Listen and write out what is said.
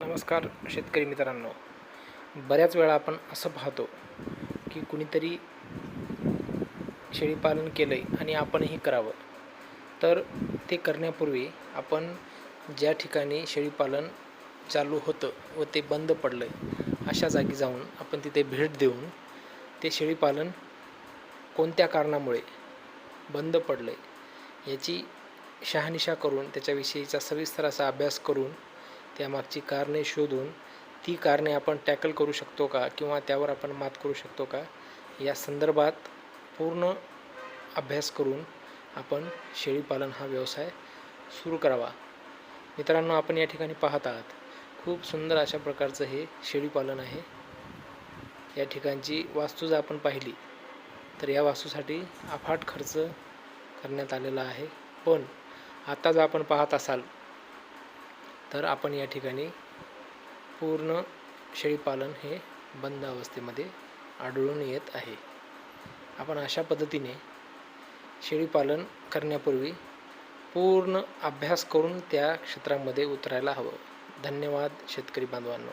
नमस्कार शेतकरी मित्रांनो. बऱ्याच वेळा आपण असं पाहतो की कुणीतरी शेळीपालन केलं आहे आणि आपणही करावं. तर ते करण्यापूर्वी आपण ज्या ठिकाणी शेळीपालन चालू होतं व ते बंद पडलं आहे अशा जागी जाऊन आपण तिथे भेट देऊन ते शेळीपालन कोणत्या कारणामुळे बंद पडलं आहे याची शहानिशा करून त्याच्याविषयीचा सविस्तर असा अभ्यास करून त्यामागची कारणे शोधून ती कारणे आपण टॅकल करू शकतो का किंवा त्यावर आपण मात करू शकतो का? या संदर्भात पूर्ण अभ्यास करून आपण शेळीपालन हा व्यवसाय सुरू करावा. मित्रांनो आपण या ठिकाणी पाहत आहात खूप सुंदर अशा प्रकारचं हे शेळीपालन आहे. या ठिकाणची वास्तू जर आपण पाहिली तर या वास्तूसाठी अफाट खर्च करण्यात आलेला आहे. पण आता जर आपण पाहत असाल तर आपण या ठिकाणी पूर्ण शेळीपालन हे बंद अवस्थेमध्ये आढळून येत आहे. आपण अशा पद्धतीने शेळीपालन करण्यापूर्वी पूर्ण अभ्यास करून त्या क्षेत्रामध्ये उतरायला हवं. धन्यवाद शेतकरी बांधवांनो.